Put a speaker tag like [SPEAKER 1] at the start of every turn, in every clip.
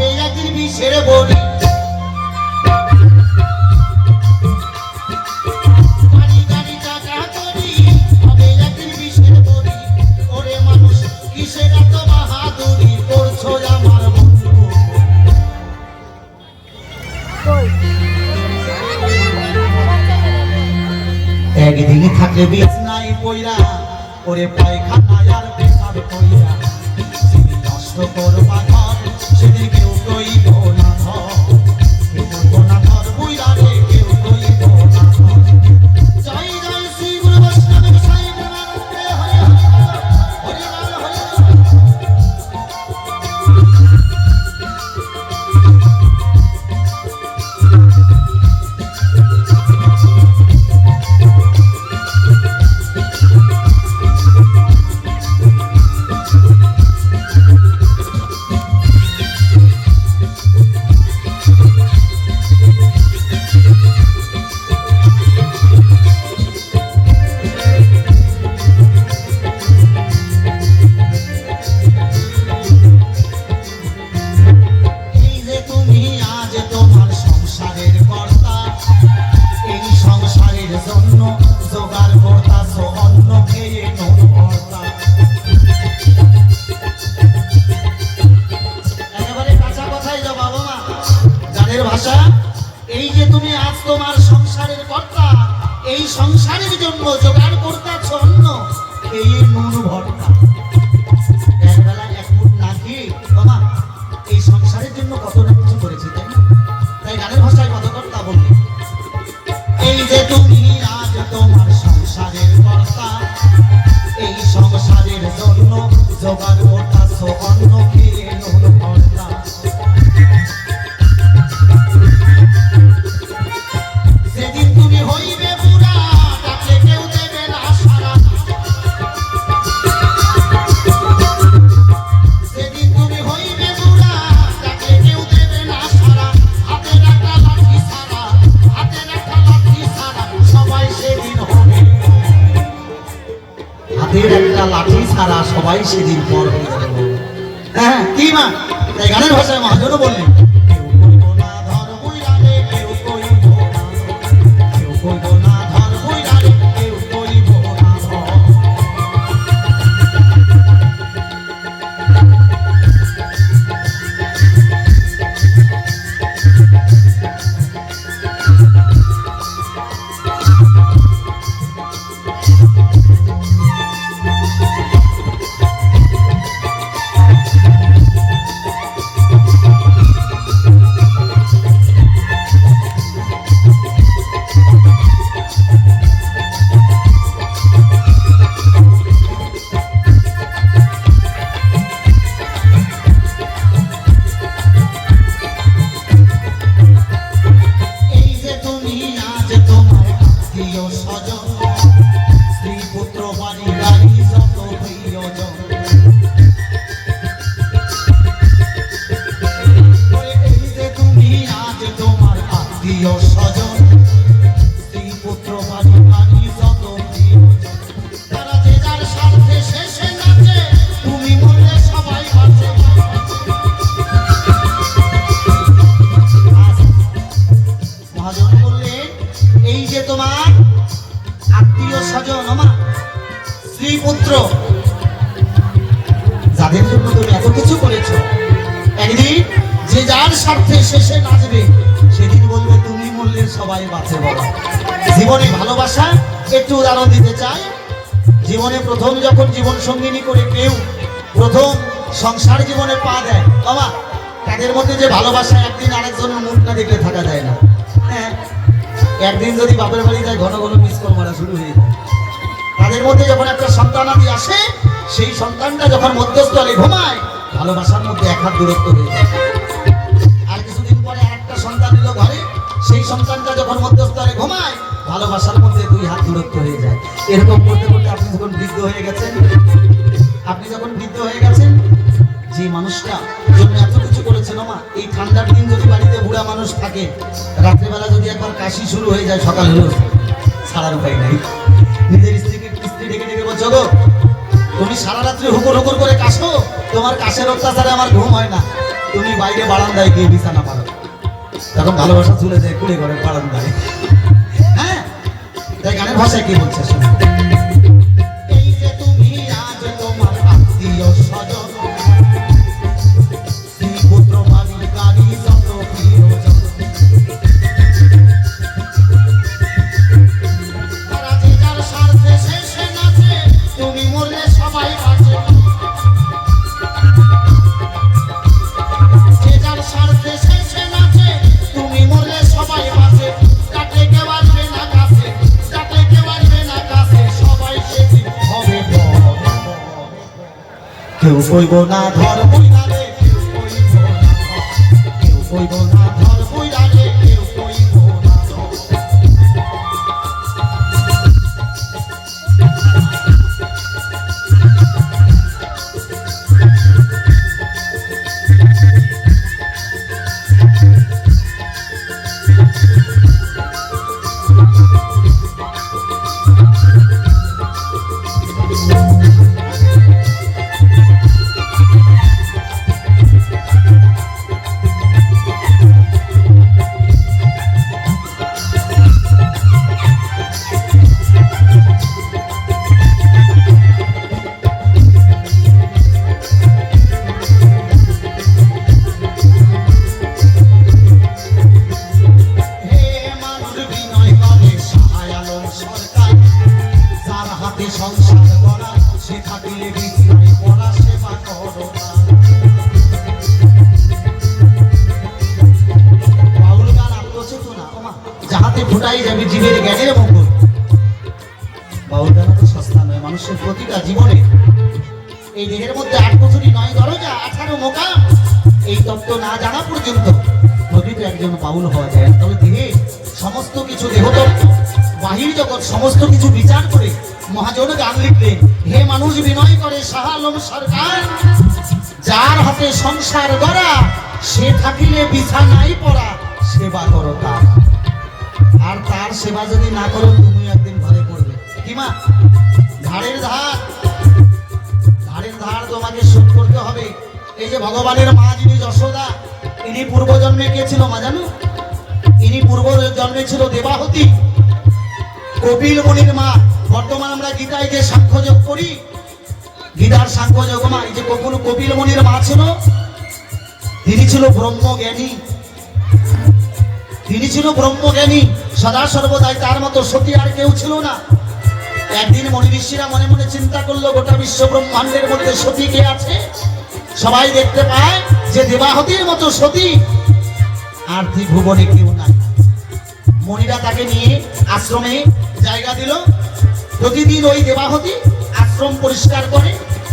[SPEAKER 1] একদিন বিষের বড়ি গাড়ি গাড়ি টাকা করি হবে একদিন বিষের বড়ি ওরে মানুষ, কিসের এত বাহাদুরি করছ আমার বন্ধু? একদিন থাকে বিছনাই পইরা, ওরে পায়খানা আর পেশাব কইরা। সেদিন নষ্ট করবা ঘর সেদিন কেউ কইব না ধর কেউ কইব না ঘর বুইরা রে তোমার সংসারের কর্তা, এই সংসারের জন্য জোগাড় করতাছ অন্য খেয়ে নুন ভর্তা। এই সংসারের জন্য কত তাই ভাষায় বললি এই যে তুমি তোমার সংসারের কর্তা, এই সংসারের জন্য জোগাড় করতাছ অন্য, খেয়ে নুন ভর্তা। একটা লাঠি ছাড়া সবাই সেদিন পর হয়ে যাবে। হ্যাঁ কি মা? তাই গানের ভাষায় মহাজনও বললেন। আত্মীয় স্বজন আমার, স্ত্রী, পুত্র। যাদের জন্য তুমি এত কিছু করেছ, একদিন যে যার স্বার্থে শেষে নাচবে, সেদিন বলবে, তুমি মূল্যের সবাই বাঁচে বলো। জীবনে ভালোবাসা একটু উদাহরণ দিতে চাই। জীবনে প্রথম যখন জীবন সঙ্গিনী করে কেউ প্রথম সংসার জীবনে পা দেয়, বাবা, তাদের মধ্যে যে ভালোবাসা একদিন আরেকজনের মুখটা দেখলে থাকা যায় না। হ্যাঁ একদিন যদি বাপের বাড়ি যায়, ঘন ঘন মিস কল মারা শুরু হয়ে তাদের মধ্যে যখন একটা সন্তানাদি আসে, সেই সন্তানটা যখন মধ্যস্থলে ঘুমায়, ভালোবাসার মধ্যে এক হাত দূরত্ব হয়ে যায়। আর কিছুদিন পরে আরেকটা সন্তান এলো ঘরে, সেই সন্তানটা যখন মধ্যস্থলে ঘুমায়, ভালোবাসার মধ্যে দুই হাত দূরত্ব হয়ে যায়। এরকম করতে করতে আপনি যখন বৃদ্ধ হয়ে গেছেন, আপনি যখন বৃদ্ধ হয়ে গেছেন, যে মানুষটা জন্য এত কিছু করেছেন আমা এই ঠান্ডার দিন বাড়িতে বুড়া মানুষ থাকে, রাত্রেবেলা যদি একবার কাশি শুরু হয়ে যায়, সকাল হলো, ছাড়ার উপায় নাই। নিজের স্ত্রীকে স্ত্রী ডেকে ডেকে বলছো গো তুমি সারা রাত্রি হুকুর হুকুর করে কাশো? তোমার কাশের অত্যাচারে আমার ঘুম হয় না। তুমি বাইরে বারান্দায় গিয়ে বিছানা পারো তখন ভালোবাসা চলে যায় কুড়ে ঘরে বারান্দায়। হ্যাঁ? তাই গানের ভাষায় কি বলছে শোনো কেউ কইব না ধর কেউ কইব না যাহাতে ফুটাই যাবে জীবের জ্ঞানের মঙ্গল। বাউল গান তো সস্তা নয়, মানুষের প্রতিটা জীবনে। এই দেহের মধ্যে আট বছরই নয়, দরজা, আঠারো মোকাম। এই তত্ত্ব না জানা পর্যন্ত প্রকৃত একজন বাউল হওয়া যায়। তবে দেহে সমস্ত কিছু দেহতত্ত্ব, বাহির জগৎ সমস্ত কিছু বিচার করে মহাজন গান লিখলেন, হে মানুষ বিনয় করে শাহ আলম সরকার, যার হাতে সংসার গড়া, সে থাকিলে বিছানাই পড়া, সেবা করো তার। আর তার সেবা যদি না করো, তুমি একদিন ঘরে পড়বে। কি মা? ঘাড়ের ধার। ধারের ধার তোমাকে শোধ করতে হবে। এই যে ভগবানের মা যিনি যশোদা, ইনি পূর্বজন্মে কে ছিল মা জানো? ইনি পূর্ব জন্মে ছিল দেবাহতী। কপিল মুনির মা। বর্তমান আমরা গীতায় যে সাংখ্যযোগ করি, গীতার সাংখ্যযোগ মা। এই যে কপিল কপিল মুনির মা ছিল, তিনি ছিল ব্রহ্মজ্ঞানী। তিনি ছিল ব্রহ্মজ্ঞানী, সদা সর্বদাই তার মতো সতী আর কেউ ছিল না। একদিন মনি ঋষিরা মনে মনে চিন্তা করল, গোটা বিশ্ব ব্রহ্মাণ্ডের মধ্যে সতী কে আছে? সবাই দেখতে পায় যে দেবাহতির মতো সতী। আর ত্রিভুবনে কেউ নাই। মনিরা তাকে নিয়ে আশ্রমে জায়গা দিল। প্রতিদিন ওই দেবাহতি আশ্রম পরিষ্কার করে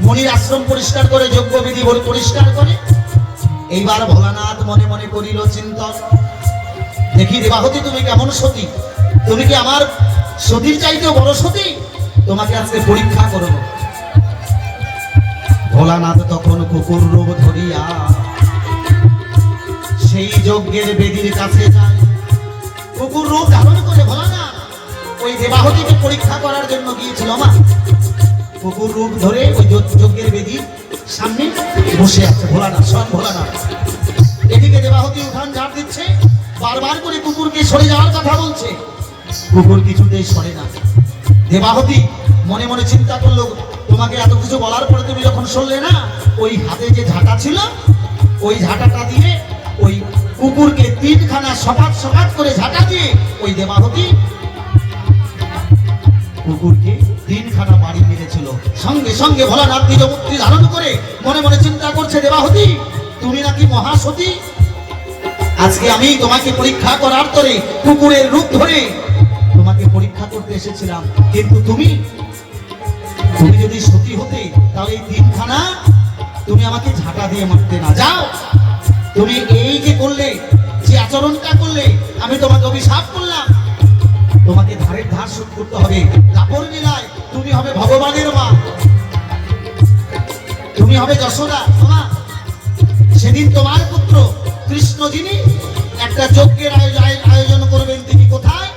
[SPEAKER 1] মনির আশ্রম পরিষ্কার করে যজ্ঞ বিধি বলে পরিষ্কার করে। এইবার ভোলানাথ মনে মনে করিল, চিন্তন দেখি দেবাহতি তুমি কেমন সতী? তুমি কি আমার সতীর চাইতেও বড় সতী? তোমাকে আজকে পরীক্ষা করব। ভোলানাথ তখন কুকুর রূপ ধরিয়া সেই যজ্ঞের বেদির কাছে যায়। কুকুর রূপ ধারণ করে ভোলানাথ, ওই দেবাহতিকে পরীক্ষা করার জন্য গিয়েছিল মা। কুকুর রূপ ধরে ওই যজ্ঞের বেদির সামনে বসে আছে ভোলানাথ, স্বয়ং ভোলানাথ। এদিকে দেবাহতি উঠান ঝাড় দিচ্ছে। বারবার করে কুকুরকে সরে যাওয়ার কথা বলছে। কুকুর কিছুতেই সরে না। দেবাহতি মনে মনে চিন্তা করল, তোমাকে এত কিছু বলার পরে তুমি যখন শুনলে না, ওই হাতে যে ঝাঁটা ছিল, ওই ঝাঁটাটা দিয়ে ওই কুকুরকে তিনখানা সপাত সপাত করে ঝাঁটা দিয়ে ওই দেবাহতি কুকুরকে তিনখানা বাড়ি মেরেছিল। সঙ্গে সঙ্গে ভোলানাথ নিজ মূর্তি ধারণ করে মনে মনে চিন্তা করছে, দেবাহতি, তুমি নাকি মহাসতী? আজকে আমি তোমাকে পরীক্ষা করার তরে কুকুরের রূপ ধরে তোমাকে পরীক্ষা করতে এসেছিলাম। কিন্তু তুমি তুমি যদি সতী হতে, তাহলে এই তিনখানা তুমি আমাকে ঝাঁটা দিয়ে মারতে না যাও। তুমি এই যে করলে, যে আচরণটা করলে, আমি তোমাকে অভিশাপ করলাম। তোমাকে ধারের ধার শোধ করতে হবে। কাপড় নীলায় তুমি হবে ভগবানের মা। তুমি হবে যশোদা, মা। সেদিন তোমার পুত্র কৃষ্ণ যিনি একটা যজ্ঞের আয়োজন করবেন তিনি কোথায়?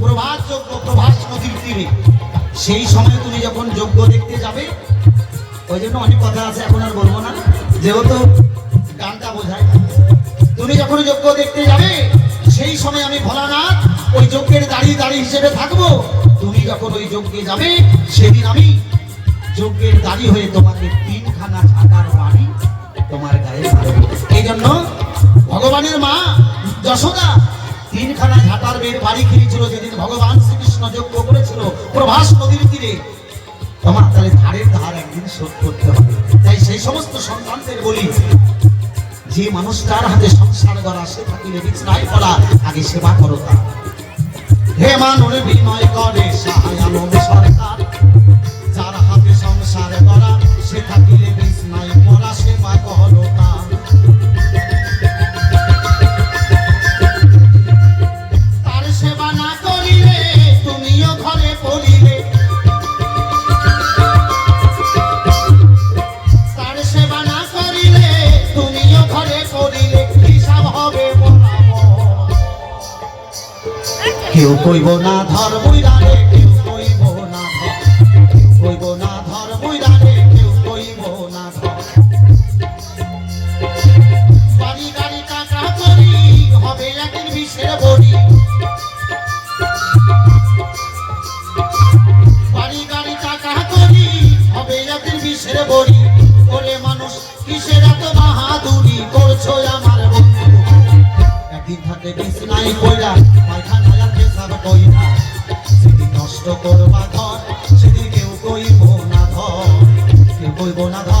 [SPEAKER 1] প্রভাত যজ্ঞ প্রভাস নদীর তীরে। সেই সময় তুমি যখন যজ্ঞ দেখতে যাবে, ওই জন্য অনেক কথা আছে, এখন আর বলব না। যেহেতু গানটা বোঝায়। তুমি যখন যজ্ঞ দেখতে যাবে, সেই সময় আমি ভোলানাথ ওই যজ্ঞের দাঁড়িয়ে দাঁড়িয়ে হিসেবে থাকব। তুমি যখন ওই যজ্ঞে যাবে, সেদিন আমি যজ্ঞের দাঁড়ি হয়ে তোমাকে তিনখানা ঝাঁটার বাড়ি তোমার গায়ে এই জন্য ভগবানের মা যশোদা। তিনখানা ঝাঁটার বের বাড়ি খেয়েছিল যেদিন ভগবান শ্রীকৃষ্ণ যজ্ঞ করেছিল, প্রভাস নদীর তীরে। তোমার তাহলে ধারের ধার একদিন শোধ করতে হবে। তাই সেই সমস্ত সন্তানদের বলি, যে মানুষটার হাতে সংসার করা, সে থাকিলে বিছনায় করা আগে সেবা করো তার। হে মানুষ বিনয় করে, সাহায্য সরকার, যার হাতে সংসার করা, সে থাকিলে কেউ কইব না ধর ওরে মানুষ, কিসের এত বাহাদুরি করছ আমার বন্ধু? একদিন থাকে বিছনাই কইরা পায়খানায় আর পেশাব কইরা সেদিন নষ্ট করবা ঘর সেদিন কেউ কইব না ধর কেউ কইব না ধর